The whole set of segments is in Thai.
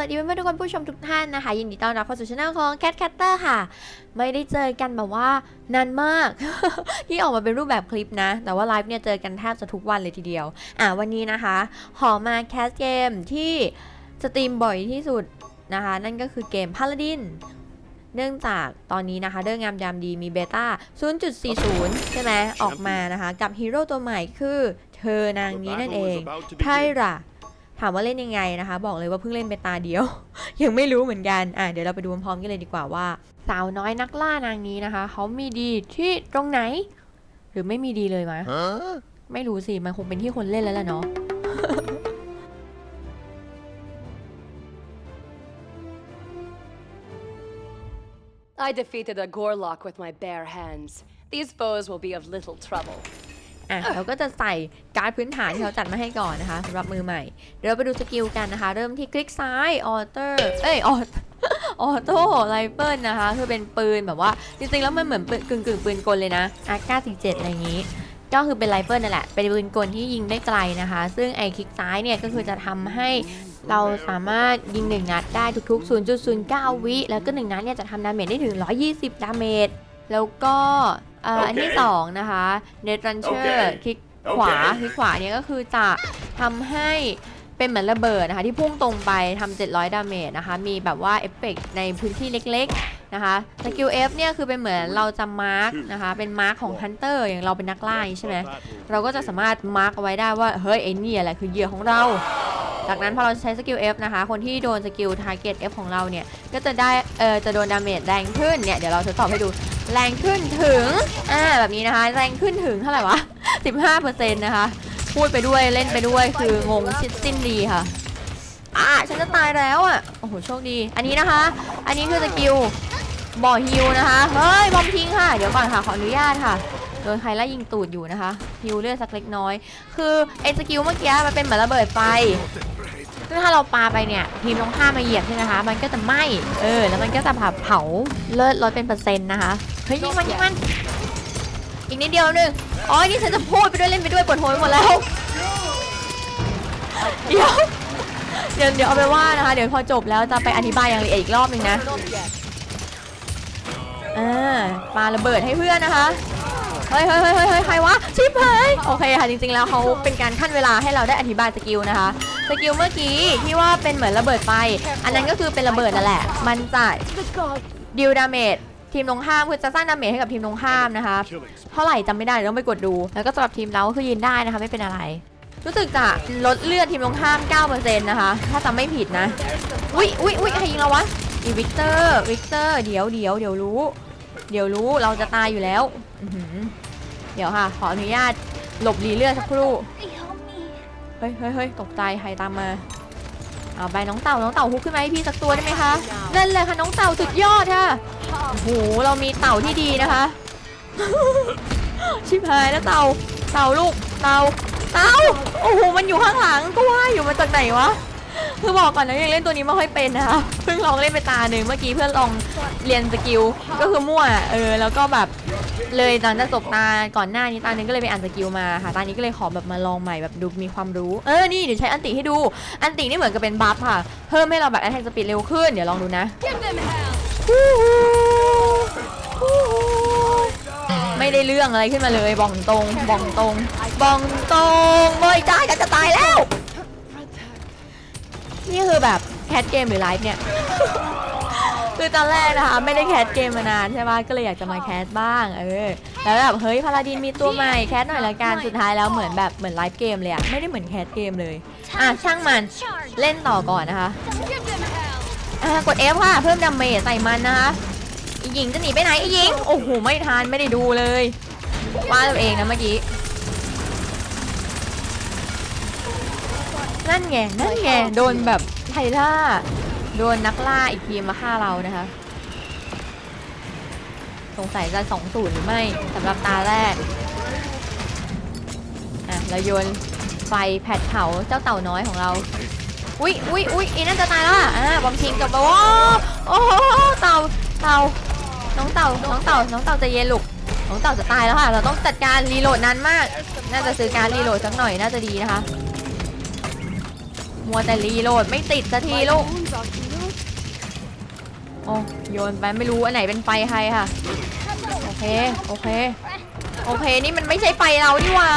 สวัสดีเพื่อนๆทุกคนผู้ชมทุกท่านนะคะ ยินดีต้อนรับเข้าสู่ช่องของ Cat Catter ค่ะ ไม่ได้เจอกันแบบว่านานมาก ที่ออกมาเป็นรูปแบบคลิปนะ แต่ว่าไลฟ์เนี่ยเจอกันแทบจะทุกวันเลยทีเดียว อะวันนี้นะคะขอมาแคสเกมที่สตรีมบ่อยที่สุดนะคะ นั่นก็คือเกม Paladin เนื่องจากตอนนี้นะคะเรื่องงามยามดีมีเบต้า 0.40 ใช่ไหมออกมานะคะ กับฮีโร่ตัวใหม่คือ เธอนางนี้นั่นเองไทระ ถามว่าเล่นยังไงนะคะ บอกเลยว่าเพิ่งเล่นไปตาเดียว ยังไม่รู้เหมือนกันอะเดี๋ยวเราไปดูพร้อมๆกันเลยดีกว่าว่า สาวน้อยนักล่านางนี้นะคะเขามีดีที่ตรงไหน หรือไม่มีดีเลยไหม Huh? ไม่รู้สิมันคงเป็นที่คนเล่นแล้วล่ะเนาะ I defeated a Gorlock with my bare hands. These foes will be of little trouble. อะเราก็จะใส่การ์ดพื้นฐานที่เขาจัดมาให้ก่อนนะคะสำหรับมือใหม่ เดี๋ยวเราไปดูสกิลกันนะคะ เริ่มที่คลิกซ้ายออเตอร์เอ้ยออออโต้ไรเฟิลนะคะ คือเป็นปืนแบบว่า จริงๆ แล้วมันเหมือนปืนกึ่งกึ่งๆปืนกลเลยนะอาก้า47อะไรอย่างนี้ ก็คือเป็นไรเฟิลนั่นแหละ เป็นปืนกลที่ยิงได้ไกลนะคะ ซึ่งไอ้คลิกซ้ายเนี่ย ก็คือจะทำให้เราสามารถยิงหนึ่งนัดได้ทุกๆ 0.09 วิ แล้วก็หนึ่งนัดเนี่ยจะทำดาเมจได้ถึง 120 ดาเมจแล้วก็ เอ่ออันที่สองนะคะเนตรันเชอร์คลิกขวาคลิกขวาเนี่ยก็คือจะทำให้เป็นเหมือนระเบิดนะคะที่พุ่งตรงไปทำ700 ดาเมจนะคะ มีแบบว่าเอฟเฟกต์ในพื้นที่เล็กๆนะคะสกิล F เนี่ยคือเป็นเหมือนเราจะมาร์กนะคะเป็นมาร์กของฮันเตอร์อย่างเราเป็นนักล่าอย่างนี้ใช่ไหมเราก็จะสามารถมาร์กเอาไว้ได้ว่าเฮ้ยไอ้นี่อะไรคือเหยื่อของเรา จากนั้นพอเราใช้สกิล F นะคะ คนที่โดนสกิล target F ของเราเนี่ยก็จะได้เออจะโดนดาเมจแรงขึ้นเนี่ยเดี๋ยวเราทดสอบให้ดู แรงขึ้นถึง อ่า แบบนี้นะคะ แรงขึ้นถึงเท่าไหร่วะ 15%นะคะ พูดไปด้วยเล่นไปด้วย คืองงสิ้นสิ้นดีค่ะ อ่า ฉันจะตายแล้วอะ โอ้โห โชคดี อันนี้นะคะ อันนี้คือสกิลบ่อฮิวนะคะ เฮ้ย บอมทิ้งค่ะ เดี๋ยวก่อนค่ะ ขออนุญาตค่ะโดนใครไล่ยิงตูดอยู่นะคะฮิวเลือดสักเล็กน้อย คือไอ้สกิลเมื่อกี้มันเป็นเหมือนระเบิดไฟซึ่งถ้าเราปาไปเนี่ยทีมตรงข้ามาเหยียบใช่ไหมคะ มันก็จะไหม้เออ แล้วมันก็จะแบบเผาเลือดลดเป็นเปอร์เซ็นต์นะคะ เฮ้ยยิงมันยิงมัน อีกนิดเดียวนึงอ๋อนี่ฉันจะพูดไปด้วยเล่นไปด้วยปวดหัวไปหมดแล้ว เดี๋ยว เดี๋ยวเดี๋ยวเอาไปว่านะคะ เดี๋ยวพอจบแล้วจะไปอธิบายอย่างละเอียดอีกรอบหนึ่งนะอ่าปาระเบิดให้เพื่อนนะคะเฮ้ยเฮ้ยเฮ้ยเฮ้ยเฮ้ยใครวะชิบหายโอเคค่ะจริงๆแล้วเขาเป็นการขั้นเวลาให้เราได้อธิบายสกิลนะคะ สกิลเมื่อกี้ที่ว่าเป็นเหมือนระเบิดไฟ อันนั้นก็คือเป็นระเบิดนั่นแหละ มันจะดิวดาเมจ ทีมตรงข้ามคือจะสร้างดาเมจให้กับทีมตรงข้ามนะคะเท่าไหร่จำไม่ได้เดี๋ยวต้องไปกดดู แล้วก็สำหรับทีมเราก็คือยืนได้นะคะไม่เป็นอะไร รู้สึกจะลดเลือดทีมตรงข้าม 9%นะคะ ถ้าจำไม่ผิดนะ อุ๊ยอุ๊ยอุ๊ยใครยิงเราวะอีวิกเตอร์วิกเตอร์เดี๋ยวเดี๋ยวเดี๋ยวรู้ เดี๋ยวรู้เราจะตายอยู่แล้วเดี๋ยวค่ะ ขออนุญาตหลบหลีเลือดสักครู่ เฮ้ยเฮ้ยเฮ้ยตกใจใครตามมา เอาไปน้องเต่าน้องเต่าฮุกขึ้นมาให้พี่สักตัวได้ไหมคะนั่นเลยค่ะน้องเต่าสุดยอดค่ะโอ้โหเรามีเต่าที่ดีนะคะ ชิบหายแล้วเต่าเต่าลูกเต่าเต่าโอ้โหมันอยู่ข้างหลังก็ว่าอยู่มาจากไหนวะ คือบอกก่อนนะยังเล่นตัวนี้ไม่ค่อยเป็นนะคะเพิ่งลองเล่นไปตาหนึ่งเมื่อกี้เพื่อนลองเรียนสกิลก็คือมั่วเออแล้วก็แบบเลยตอนจะจบตาก่อนหน้านี้ตาหนึ่งก็เลยไปอ่านสกิลมาค่ะตานี้ก็เลยขอแบบมาลองใหม่แบบดูมีความรู้เออนี่เดี๋ยวใช้อันติให้ดูอันตินี่เหมือนกับเป็นบัฟค่ะเพิ่มให้เราแบบแอทแทกสปีดเร็วขึ้นเดี๋ยวลองดูนะไม่ได้เรื่องอะไรขึ้นมาเลยบองตรงบองตรงบองตรงเว้ยจ้าจะจะตายแล้ว นี่คือแบบแคสเกมหรือไลฟ์เนี่ย คือตอนแรกนะคะ ไม่ได้แคสเกมมานานใช่ไหมก็เลยอยากจะมาแคสบ้าง เออ แล้วแบบเฮ้ยพาราดินมีตัวใหม่แคสหน่อยละกัน สุดท้ายแล้วเหมือนแบบเหมือนไลฟ์เกมเลยอะไม่ได้เหมือนแคสเกมเลย อะช่างมันเล่นต่อก่อนนะคะอะกด F ค่ะ เพิ่มดาเมจใส่มันนะคะอีหญิงจะหนีไปไหนอีหญิง โอ้โหไม่ทันไม่ได้ดูเลยว่าตัวเองนะเมื่อกี้ นั่นไงนั่นไงโดนแบบไทล่า โดนนักล่าอีกทีมมาฆ่าเรานะคะ สงสัยจะสองศูนย์หรือไม่สำหรับตาแรก อะเราโยนไฟแผดเผาเจ้าเต่าน้อยของเรา อุ๊ยอุ๊ยอุ๊ยอีนั่นจะตายแล้วอะอ่าบอมทิ้งกับโอ้โอ้โหเต่าเต่าน้องเต่าน้องเต่าน้องเต่าใจะเย็นลูกน้องเต่าจะตายแล้วค่ะ เราต้องจัดการรีโหลดนานมาก น่าจะซื้อการรีโหลดสักหน่อยน่าจะดีนะคะ มัวแต่รีโหลดไม่ติดสักทีลูก wounds are healed. โอ้โยนไปไม่รู้อันไหนเป็นไฟใครค่ะ โอเค โอเค โอเค นี่มันไม่ใช่ไฟเรานี่หว่า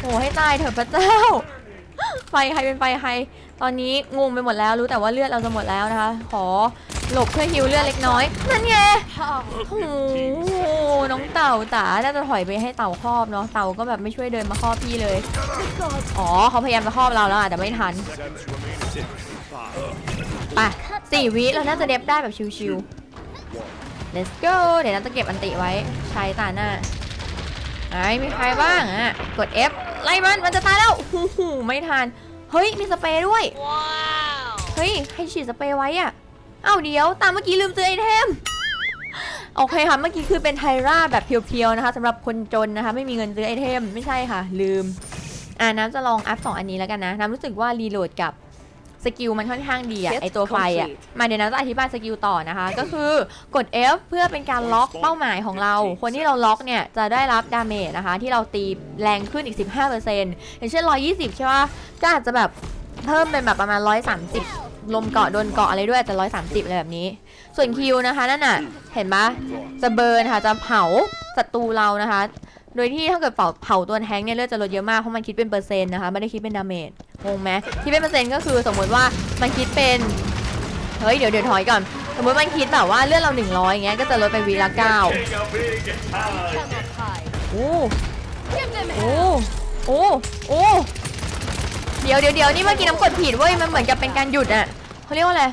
โอ้ให้ตายเถอะพระเจ้า ไฟใครเป็นไฟใคร ตอนนี้งงไปหมดแล้วรู้แต่ว่าเลือดเราจะหมดแล้วนะคะ ขอ หลบเพื่อฮิวเลือดเล็กน้อย นั่นไง Oh, โอ้โหน้องเต่าจ๋าน่าจะถอยไปให้เต่าครอบเนาะ เต่าก็แบบไม่ช่วยเดินมาครอบพี่เลย อ๋อเขาพยายามจะครอบเราแล้วอะแต่ไม่ทันไปสี่วิเราน่าจะเดฟได้แบบชิวๆ let's go เดี๋ยวเราจะเก็บอันติไว้ ใช้ตาหน้าไหนมีใครบ้างอะ กด F ไล่มัน มันจะตายแล้วหูหูไม่ทัน เฮ้ย มีสเปรย์ด้วย เฮ้ยใครฉีดสเปรย์ไว้อะ เอ้าเดี๋ยวตามเมื่อกี้ลืมซื้อไอเทม โอเคค่ะเมื่อกี้คือเป็นไทราแบบเพียวๆนะคะสำหรับคนจนนะคะไม่มีเงินซื้อไอเทมไม่ใช่ค่ะ ลืม อ่าน้ำจะลองอัพสองอันนี้แล้วกันนะ น้ำรู้สึกว่ารีโหลดกับสกิลมันค่อนข้างดีอะ Hit ไอตัวไฟอะ complete มาเดี๋ยวน้ำจะอธิบายสกิลต่อนะคะ ก็คือกด F เพื่อเป็นการล็อกเป้าหมายของเรา คนที่เราล็อกเนี่ยจะได้รับดาเมจนะคะ ที่เราตีแรงขึ้นอีก 15%อย่างเช่น 120 ใช่ป่ะก็อาจจะแบบเพิ่มเป็นแบบประมาณ 130 ลมเกาะโดนเกาะอะไรด้วยอาจจะ130อะไรแบบนี้ ส่วนคิวนะคะนั่นน่ะเห็นปะจะเบิร์นค่ะจะเผาศัตรูเรานะคะ โดยที่ถ้าเกิดเผาเผาตัวแทงค์เนี่ยเลือดจะลดเยอะมากเพราะมันคิดเป็นเปอร์เซ็นต์นะคะไม่ได้คิดเป็นดาเมจงงไหมคิดเป็นเปอร์เซ็นต์ก็คือสมมติว่ามันคิดเป็นเฮ้ยเดี๋ยวเดี๋ยวถอยก่อนสมมติมันคิดแบบว่าเลือดเรา 100อย่างเงี้ยก็จะลดไปวีละเก้า cannot hide. โอ้ Give them โอ้ hell. โอ้โอ้เดี๋ยวเดี๋ยวเดี๋ยวนี่เมื่อกี้น้ำกดผิดเว้ยมันเหมือนกับเป็นการหยุดอะ เขาเรียกว่าอะไร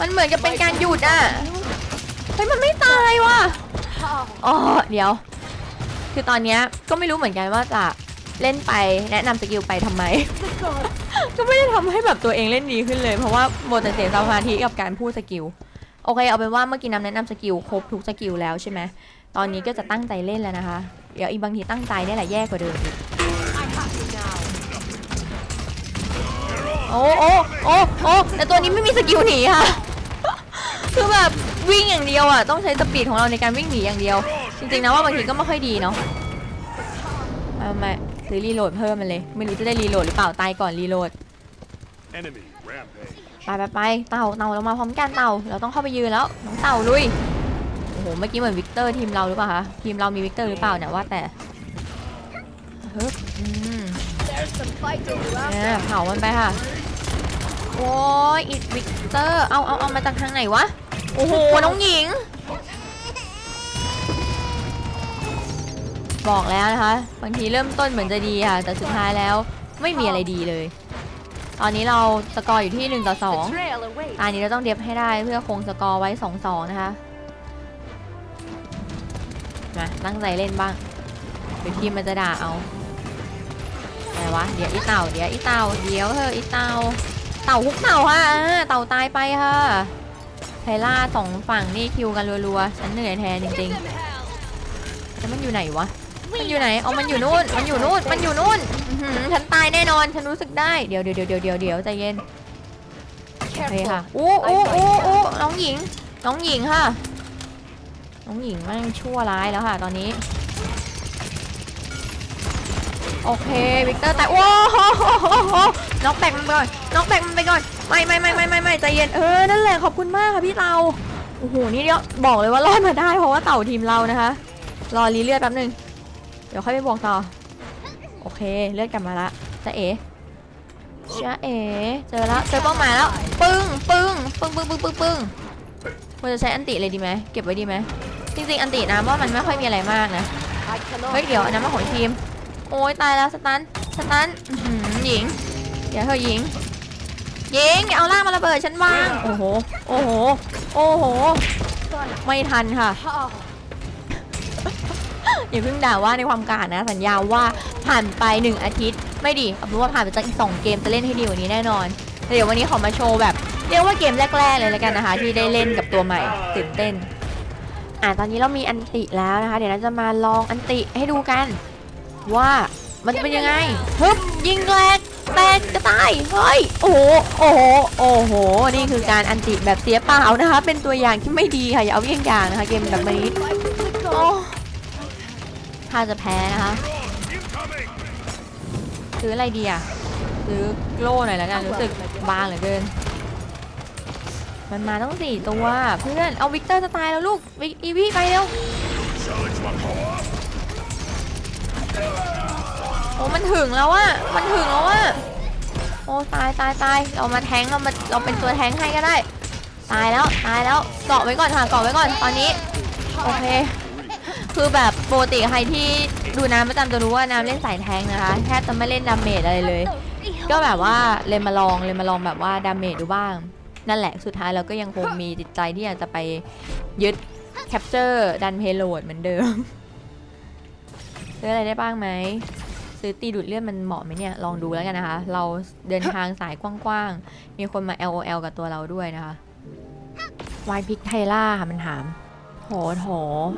มันเหมือนกับเป็นการหยุดอะ เฮ้ยมันไม่ตายว่ะ Oh, อ๋อเดี๋ยว คือตอนเนี้ยก็ไม่รู้เหมือนกันว่าจะเล่นไปแนะนำสกิลไปทำไม the god. ก็ไม่ได้ทำให้แบบตัวเองเล่นดีขึ้นเลย เพราะว่าโมวแต่เสียสมาธิกับการพูดสกิล โอเคเอาเป็นว่าเมื่อกี้น้ำแนะนำสกิลครบทุกสกิลแล้วใช่ไหมตอนนี้ก็จะตั้งใจเล่นแล้วนะคะ เดี๋ยวอีกบางทีตั้งใจเนี่ยแหละแย่กว่าเดิมอีก โอ้โอ้โอ้โอ้แต่ตัวนี้ไม่มีสกิลหนีค่ะ คือแบบวิ่งอย่างเดียวอะ ต้องใช้สปีดของเราในการวิ่งหนีอย่างเดียว จริงๆนะว่าบางทีก็ไม่ค่อยดีเนาะมามาซื้อรีโหลดเพิ่มมันเลย ไม่รู้จะได้รีโหลดหรือเปล่า ตายก่อนรีโหลด Enemy rampage. ไปไปไปเต่าเต่าเรามาพร้อมกันเต่า เราต้องเข้าไปยืนแล้ว น้องเต่าลุย โอ้โห เมื่อกี้เหมือนวิกเตอร์ทีมเราหรือเปล่าคะ ทีมเรามีวิกเตอร์หรือเปล่าเนี่ยว่าแต่ฮึบ เนี่ยเผามันไปค่ะ โอ้ยอีกวิกเตอร์ เอาเอาเอามาจากทางไหนวะ โอ้โห น้องหญิง บอกแล้วนะคะ บางทีเริ่มต้นเหมือนจะดีค่ะ แต่สุดท้ายแล้วไม่มีอะไรดีเลย ตอนนี้เราสกอร์อยู่ที่ 1 ต่อ 2 อันนี้เราต้องเดฟให้ได้เพื่อคงสกอร์ไว้ 2-2 นะคะ มาตั้งใจเล่นบ้างเดี๋ยวทีมมันจะด่าเอา อะไรวะ เดี๋ยวอีเต่า เดี๋ยวอีเต่า เดี๋ยวเธอะอีเต่า เต่าฮุกเต่าค่ะอ่าเต่าตายไปค่ะไทล่าสองฝั่งนี่คิวกันรัวๆ ฉันเหนื่อยแทนจ Give ริง them hell. ๆแล้วมันอยู่ไหนวะ มันอยู่ไหน เอามันอยู่นู่น มันอยู่นู่น มันอยู่นู่นอื้อหือฉันตายแน่นอน ฉันรู้สึกได้ เดี๋ยวเดี๋ยวเดี๋ยวเดี๋ยวเดี๋ยวใจเย็นโอเค Careful. ค่ะอู้อู้อู้อู้น้องหญิง น้องหญิงค่ะ น้องหญิงแม่งชั่วร้ายแล้วค่ะ ตอนนี้ โอเควิกเตอร์แตายโอ้โหน็อกแบกมันไปก่อนน็อกแบกมันไปก่อนไม่ไม่ไม่ไม่ไม่ไม่ใจเย็นเออนั่นแหละขอบคุณมากค่ะพี่เตาโอ้โหนี่เดียวบอกเลยว่ารอดมาได้เพราะว่าเต่าทีมเรานะคะ รอรีเลือดแป๊บนึงเดี๋ยวค่อยไปบวกต่อโอเคเลือดกลับมาละจะเอ๋จะเอ๋เจอแล้วเจอเป้าหมายแล้วปึ้งปึ้งปึ้งปึ้งปึ้งปึ้งปึ้งควรจะใช้อันติเลยดีไหมเก็บไว้ดีไหมจริงๆอันตินะว่ามันไม่ค่อยมีอะไรมากนะเฮ้ยเดี๋ยวอันนั้นมาของทีม โอ้ยตายแล้วสตันสตันหญิงเดี๋ยวเธอหญิงหญิงอย่าเอาล่างมาระเบิดฉันวางโอ้โหโอ้โหโอ้โหไม่ทันค่ะอย่าเพิ่งด่าว่าในความกล้านะ สัญญาว่าผ่านไป1อาทิตย์ ไม่ดีเอาเป็นว่าผ่านไปสักอีกสองเกมจะเล่นให้ดีกว่านี้แน่นอนแต่เดี๋ยววันนี้ขอมาโชว์แบบเรียกว่าเกมแรก ๆ เลยแล้วกันนะคะ ที่ได้เล่นกับตัวใหม่ตื่นเต้นอะตอนนี้เรามีอันติแล้วนะคะ เดี๋ยวเราจะมาลองอันติให้ดูกัน ว่ามันจะเป็นยังไงฮึบยิงแรกแตกกระต่ายเฮ้ยโอ้โหโอ้โหโอ้โหนี่คือการอันติแบบเสียเปล่านะคะ เป็นตัวอย่างที่ไม่ดีค่ะอย่าเอาเยี่ยงอย่างนะคะเกมแบบนี้ fight to the โอ้ถ้าจะแพ้นะคะซื้ออะไรดีอะซื้อโล่หน่อยแล้วกันรู้สึกบางเหลือเกิน มันมาต้องสี่ตัวเพื่อนเอาวิกเตอร์จะตายแล้วลูกวิอีวีไปเร็ว โอ้มันถึงแล้วอะมันถึงแล้วอะโอ้ตายตายตายเรามาแทงเรามาเราเป็นตัวแทงให้ก็ได้ ตายแล้วตายแล้วเกาะไว้ก่อนค่ะเกาะไว้ก่อนตอนนี้โอเคคือแบบปกติใครที่ดูน้ำประจำจะรู้ว่าน้ำเล่นสายแทงนะคะแทบจะไม่เล่นดาเมจอะไรเลย ก็แบบว่าเลยมาลองเลยมาลองแบบว่าดาเมจดูบ้าง นั่นแหละสุดท้ายเราก็ยังคงมีจิตใจที่อยากจะไปยึดแคปเจอร์ดันเพโลดเหมือนเดิม ซื้ออะไรได้บ้างไหมซื้อตีดูดเลือดมันเหมาะไหมเนี่ยลองดูแล้วกันนะคะ เราเดินทางสายกว้างๆ มีคนมา LOL กับตัวเราด้วยนะคะวายพิกไทล่าค่ะมันถามโหโถ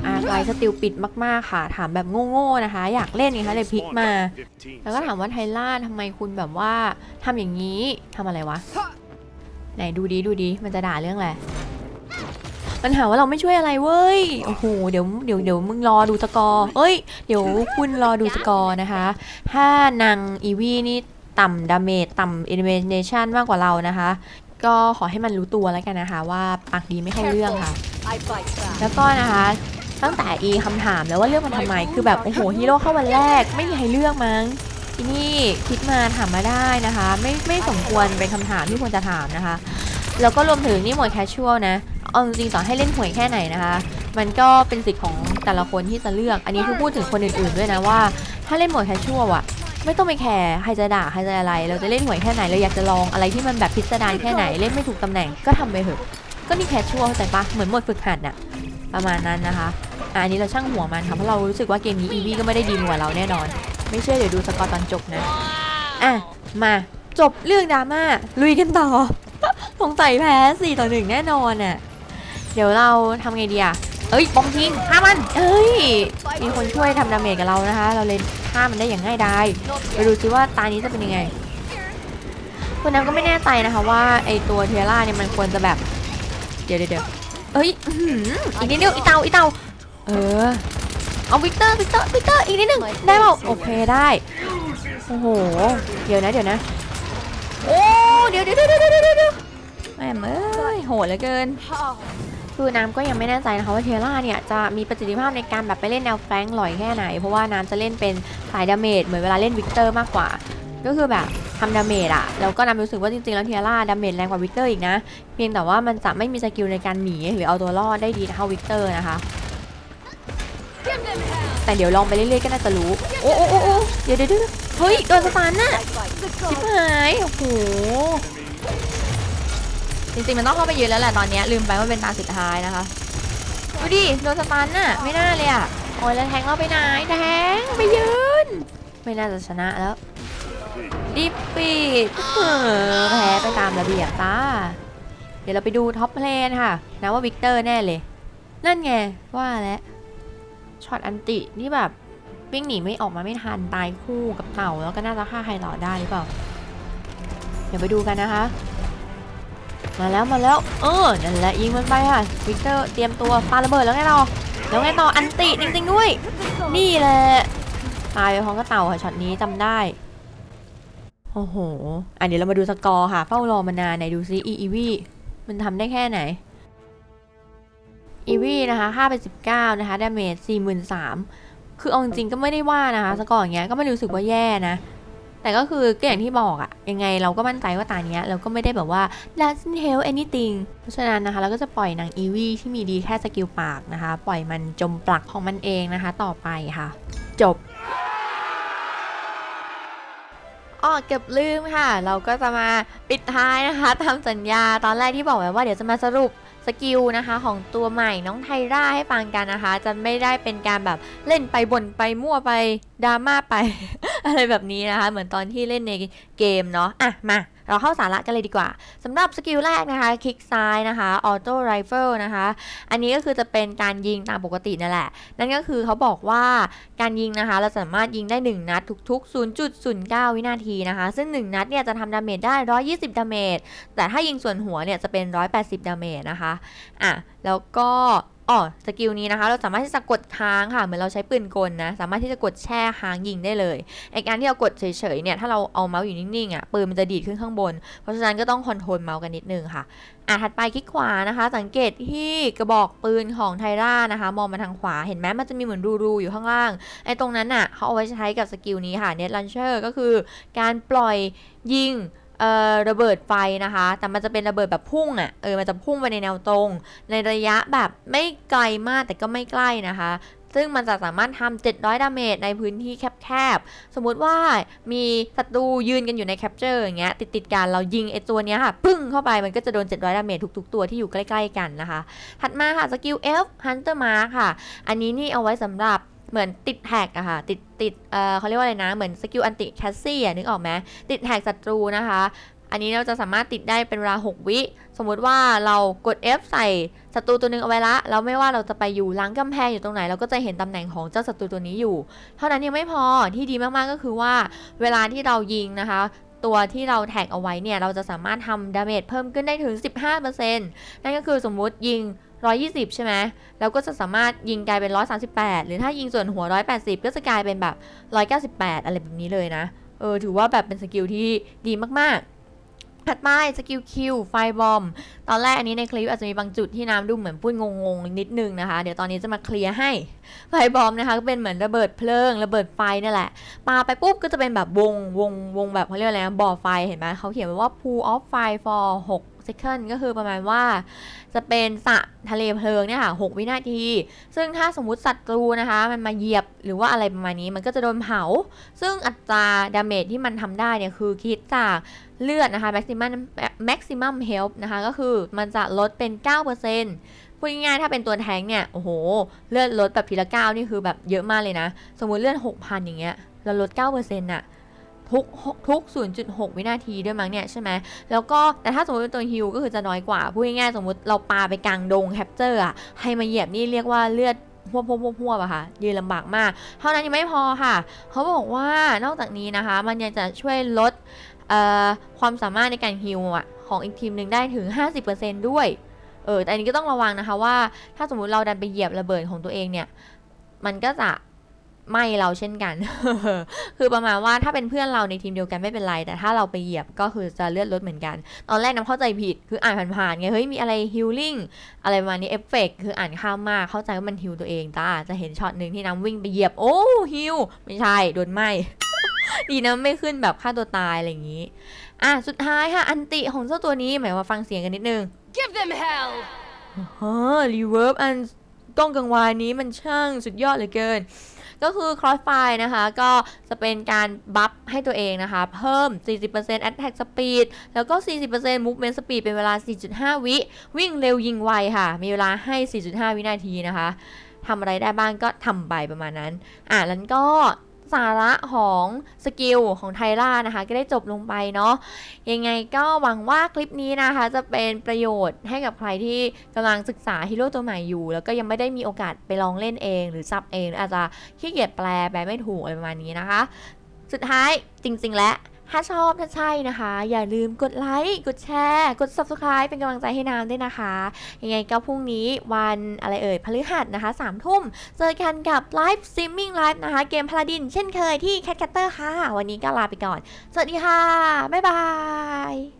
อาร์ไวสติลปิดมากๆค่ะ ถามแบบโง่ๆนะคะ อยากเล่นไงคะเลยพลิก Spawn มา back in 15แล้วก็ถามว่าไทล่าทำไมคุณแบบว่าทำอย่างนี้ทำอะไรวะ ไหนดูดีดูดีมันจะด่าเรื่องอะไร มันหาว่าเราไม่ช่วยอะไรเว้ย โอ้โห เดี๋ยวเดี๋ยวเดี๋ยวมึงรอดูสกอร์เอ้ย เดี๋ยวคุณรอดูสกอร์นะคะ ถ้านางอีวีนี่ต่ำดาเมจต่ำอินเ n เนชันมากกว่าเรานะคะ ก็ขอให้มันรู้ตัวแล้วกันนะคะ ว่าปากดีไม่เข้าเรื่องค่ะ แล้วก็นะคะตั้งแต่อีคำถามแล้วว่าเลือกมันทำไม คือแบบ โอ้โหฮีโร่เข้าวันแรก ไม่มีใครเลือกมั้งทีนี่คิดมาถามมาได้นะคะ ไม่ไม่สมควรเป็นคำถามที่ควรจะถามนะคะ แล้วก็รวมถึงนี่หมดแคชชวลนะ เอาจริงๆต่อให้เล่นหวยแค่ไหนนะคะ มันก็เป็นสิทธิ์ของแต่ละคนที่จะเลือก อันนี้คือพูดถึงคนอื่นๆด้วยนะว่า ถ้าเล่นหมวดแคชชวลอะไม่ต้องไปแคร์ใครจะด่าใครจะอะไร เราจะเล่นหวยแค่ไหนเราอยากจะลองอะไรที่มันแบบพิสดารแค่ไหนเล่นไม่ถูกตำแหน่งก็ทำไปเถอะก็นี่แคชชวลเข้าใจปะเหมือนหมวดฝึกหัดอะประมาณนั้นนะคะอะอันนี้เราช่างหัวมันค่ะเพราะเรารู้สึกว่าเกมนี้อีวีก็ไม่ได้ดีกว่าเราแน่นอน ไม่เชื่อเดี๋ยวดูสกอร์ตอนจบนะอะมาจบเรื่องดราม่าลุยกันต่อสงสัยแพ้4ต่อ1แน่นอนอะ เดี๋ยวเราทำไงดีอะเอ้ยปองทิ้งฆ่ามัน เอ้ย มีคนช่วยทำดาเมจกับเรานะคะ เราเลยฆ่ามันได้อย่างง่ายดายไปดูซิว่าตานี้จะเป็นยังไงคุณน้ำก็ไม่แน่ใจนะคะว่าไอตัวเทยร่าเนี่ยมันควรจะแบบ เดี๋ยวเดี๋ยวเอ้ยอีกนิดเดียวอีเตาอีเตาเออ เอาวิกเตอร์วิกเตอร์วิกเตอร์อีกนิดหนึงได้เปล่าโอเคได้โอ้โหเดี๋ยวนะเดี๋ยวนะโอ้เดี๋ยวเดี๋ยวเดี๋ยวเดี๋ยวเดี๋ยวเดี๋ยวแม่เอ้ยโหดเหลือเกิน คือน้ำก็ยังไม่แน่ใจนะคะว่าเทล่าเนี่ยจะมีประสิทธิภาพในการแบบไปเล่นแนวแฟงหลอยแค่ไหน เพราะว่าน้ำจะเล่นเป็นสายดาเมจเหมือนเวลาเล่นวิกเตอร์มากกว่า ก็คือแบบทำดาเมจอะแล้วก็น้ำรู้สึกว่าจริงๆแล้วเทล่าดาเมจแรงกว่าวิกเตอร์อีกนะ เพียงแต่ว่ามันจะไม่มีสกิลในการหนีหรือเอาตัวรอดได้ดีเท่าวิกเตอร์นะคะ แต่เดี๋ยวลองไปเรื่อยๆก็น่าจะรู้ โอ้โอ้โอ้โอ้เดี๋ยวเดี๋ยวเฮ้ยโดนสตันน่ะชิบหายโอ้โห จริงๆมันต้องเข้าไปยืนแล้วแหละตอนนี้ลืมไปว่าเป็นตาสุดท้ายนะคะดูดิโดนสตันน่ะไม่น่าเลยอะโอ้ยแล้วแทงเราไปไหนแทงไปยืน ไม่น่าจะชนะแล้วดิปปีดแพ้ไปตามระเบียบจ้าเดี๋ยวเราไปดูท็อปเพลนค่ะนะว่าวิกเตอร์แน่เลย นั่นไงว่าแล้วช็อตอันตินี่แบบวิ่งหนีไม่ออกมาไม่ทันตายคู่กับเต่าแล้วก็น่าจะฆ่าใครต่อได้หรือเปล่า เดี๋ยวไปดูกันนะคะ มาแล้วมาแล้ว เออ นั่นแหละยิงมันไปค่ะวิกเตอร์เตรียมตัวปาระเบิดแล้วไงต่อแล้วไงต่ออันติจริงๆด้วย นี่แหละตายไปพร้อมกับเต่าค่ะช็อตนี้จำได้โอ้โหอะเดี๋ยวเรามาดูสกอร์ค่ะ เฝ้ารอมานานไหนดูซิอีอีวีมันทำได้แค่ไหนอีวีนะคะค่าเป็น19นะคะดาเมจ43,000คือเอาจริงๆก็ไม่ได้ว่านะคะ สกอร์อย่างเงี้ยก็ไม่รู้สึกว่าแย่นะ แต่ก็คือก็อย่างที่บอกอะยังไงเราก็มั่นใจว่าตาเนี้ยเราก็ไม่ได้แบบว่า doesn't help anything เพราะฉะนั้นนะคะ เราก็จะปล่อยนางอีวีที่มีดีแค่สกิลปากนะคะ ปล่อยมันจมปลักของมันเองนะคะ ต่อไปค่ะ จบอ๋อเกือบลืมค่ะ เราก็จะมาปิดท้ายนะคะตามสัญญาตอนแรกที่บอกไว้ว่าเดี๋ยวจะมาสรุปสกิลนะคะของตัวใหม่น้องไทร่าให้ฟังกันนะคะ จะไม่ได้เป็นการแบบเล่นไปบ่นไปมั่วไปดราม่าไป อะไรแบบนี้นะคะ เหมือนตอนที่เล่นในเกมเนาะอะมาเราเข้าสาระกันเลยดีกว่าสำหรับสกิลแรกนะคะ คลิกซ้ายนะคะออโต้ไรเฟิลนะคะ อันนี้ก็คือจะเป็นการยิงตามปกตินั่นแหละ นั่นก็คือเขาบอกว่าการยิงนะคะ เราสามารถยิงได้ 1 นัดทุก ๆ 0.09 วินาทีนะคะ ซึ่ง 1 นัดเนี่ยจะทำดาเมจได้ 120 ดาเมจแต่ถ้ายิงส่วนหัวเนี่ยจะเป็น 180 ดาเมจนะคะอะแล้วก็ อ๋อสกิลนี้นะคะ เราสามารถที่จะกดค้างค่ะ เหมือนเราใช้ปืนกลนะ สามารถที่จะกดแช่ค้างยิงได้เลยไอการที่เรากดเฉยๆเนี่ย ถ้าเราเอาเมาส์อยู่นิ่งๆอะ ปืนมันจะดีดขึ้นข้างบน เพราะฉะนั้นก็ต้องคอนโทรลเมาส์กันนิดนึงค่ะ อะ ถัดไปคลิกขวานะคะ สังเกตที่กระบอกปืนของไทร่านะคะ มองมาทางขวา เห็นไหมมันจะมีเหมือนรูๆอยู่ข้างล่าง ไอ้ตรงนั้นน่ะ เขาเอาไว้ใช้กับสกิลนี้ค่ะ Net Launcher ก็คือการปล่อยยิง เอ่อระเบิดไฟนะคะ แต่มันจะเป็นระเบิดแบบพุ่งอะ่ะเออมันจะพุ่งไปในแนวตรง ในระยะแบบไม่ไกลมากแต่ก็ไม่ใกล้นะคะ ซึ่งมันจะสามารถทำ700 ดาเมจในพื้นที่แคบๆ สมมุติว่ามีศัตรูยืนกันอยู่ในแคปเจอร์อย่างเงี้ยติดๆกันเรายิงไอ้ตัวเนี้ยค่ะปึ้งเข้าไปมันก็จะโดน 700 ดาเมจทุกๆ ตัวที่อยู่ใกล้ๆกันนะคะ ถัดมาค่ะสกิล F Hunter Mark ค่ะ อันนี้นี่เอาไว้สำหรับ เหมือนติดแท็กอะค่ะ ติดติดเออเขาเรียกว่าอะไรนะ เหมือนสกิลอันติแคสซี่อะนึกออกไหมติดแท็กศัตรูนะคะ อันนี้เราจะสามารถติดได้เป็นเวลา 6 วิ สมมุติว่าเรากด F ใส่ศัตรูตัวหนึ่งเอาไว้ละแล้วไม่ว่าเราจะไปอยู่หลังกำแพงอยู่ตรงไหน เราก็จะเห็นตำแหน่งของเจ้าศัตรูตัวนี้อยู่ เท่านั้นยังไม่พอที่ดีมากๆก็คือว่าเวลาที่เรายิงนะคะตัวที่เราแท็กเอาไว้เนี่ย เราจะสามารถทำดาเมจเพิ่มขึ้นได้ถึง 15%นั่นก็คือสมมุติยิง 120 ใช่ไหมแล้วก็จะสามารถยิงกลายเป็น 138 หรือถ้ายิงส่วนหัว 180 ก็จะกลายเป็นแบบ 198 อะไรแบบนี้เลยนะ เออ ถือว่าแบบเป็นสกิลที่ดีมากๆถัดไปสกิลคิวไฟบอม ตอนแรกอันนี้ในคลิปอาจจะมีบางจุดที่น้ำดูเหมือนพูดงงๆ นิดนึงนะคะ เดี๋ยวตอนนี้จะมาเคลียร์ให้ ไฟบอมนะคะก็เป็นเหมือนระเบิดเพลิง ระเบิดไฟนี่แหละปาไปปุ๊บก็จะเป็นแบบวงวงวงแบบเขาเรียกอะไรนะบ่อไฟเห็นไหมเขาเขียนไว้ว่า pool of fire for 6 second ก็คือประมาณว่าจะเป็นสระทะเลเพลิงเนี่ยค่ะ 6 วินาที ซึ่งถ้าสมมุติศัตรูนะคะ มันมาเหยียบหรือว่าอะไรประมาณนี้มันก็จะโดนเผา ซึ่งอัตราดาเมจที่มันทำได้เนี่ยคือคิดจากเลือดนะคะ maximum maximum health นะคะ ก็คือมันจะลดเป็น 9%พูดง่ายๆถ้าเป็นตัวแทงเนี่ยโอ้โห เลือดลดแบบทีละ9นี่คือแบบเยอะมากเลยนะ สมมุติเลือด6,000 อย่างเงี้ยเราลด9%น่ะ ทุกทุก 0.6 วินาทีด้วยมั้งเนี่ยใช่ไหมแล้วก็แต่ถ้าสมมติเป็นตัวฮิลก็คือจะน้อยกว่าพูดง่ายๆสมมติเราปาไปกลางดงแคปเจอร์อะให้มาเหยียบนี่เรียกว่าเลือดพวบพวบพวบพวบอะค่ะยืนลำบากมาก เท่านั้นยังไม่พอค่ะ เขาบอกว่านอกจากนี้นะคะ มันยังจะช่วยลดความสามารถในการฮิลอะของอีกทีมหนึ่งได้ถึง 50%ด้วยเออแต่อันนี้ก็ต้องระวังนะคะว่า ถ้าสมมุติเราดันไปเหยียบระเบิดของตัวเองเนี่ย มันก็จะ ไหม่เราเช่นกัน คือประมาณว่าถ้าเป็นเพื่อนเราในทีมเดียวกันไม่เป็นไร แต่ถ้าเราไปเหยียบก็คือจะเลือดลดเหมือนกัน ตอนแรกน้ำเข้าใจผิด คืออ่านผ่านๆไง เฮ้ย มีอะไรฮิลลิ่งอะไรประมาณนี้เอฟเฟกคืออ่านข้ามมากเข้าใจว่ามันฮิลตัวเองจ้าจะเห็นช็อตหนึ่งที่น้ำวิ่งไปเหยียบ โอ้ฮิลไม่ใช่โดนไหมดีนะไม่ขึ้นแบบฆ่าตัวตายอะไรอย่างนี้ อะสุดท้ายค่ะ อันติของเจ้าตัวนี้หมายว่าฟังเสียงกันนิดนึง Give them hell! ฮะรีเวิร์บอันกล้องกังวานนี้มันช่างสุดยอดเหลือเกิน ก็คือ crossfire นะคะ ก็จะเป็นการบัฟให้ตัวเองนะคะ เพิ่ม 40% attack speed แล้วก็ 40% movement speed เป็นเวลา 4.5 วิ วิ่งเร็วยิงไวค่ะ มีเวลาให้ 4.5 วินาทีนะคะทำอะไรได้บ้างก็ทำไปประมาณนั้น อะแล้วก็ สาระของสกิลของไทล่านะคะก็ได้จบลงไปเนาะยังไงก็หวังว่าคลิปนี้นะคะ จะเป็นประโยชน์ให้กับใครที่กำลังศึกษาฮีโร่ตัวใหม่อยู่ แล้วก็ยังไม่ได้มีโอกาสไปลองเล่นเอง หรือซับเองอาจจะขี้เกียจแปลแปลไม่ถูกอะไรประมาณนี้นะคะ สุดท้ายจริง ๆ แล้ว ถ้าชอบถ้าใช่นะคะ อย่าลืมกดไลค์กดแชร์กด subscribe เป็นกำลังใจให้น้ำด้วยนะคะ ยังไงก็พรุ่งนี้วันอะไรเอ่ยพฤหัสนะคะสามทุ่ม เจอกันกับไลฟ์ซิมมิ่งไลฟ์นะคะ เกมพาลาดินเช่นเคยที่ Cat Catter ค่ะ วันนี้ก็ลาไปก่อน สวัสดีค่ะ บ๊ายบาย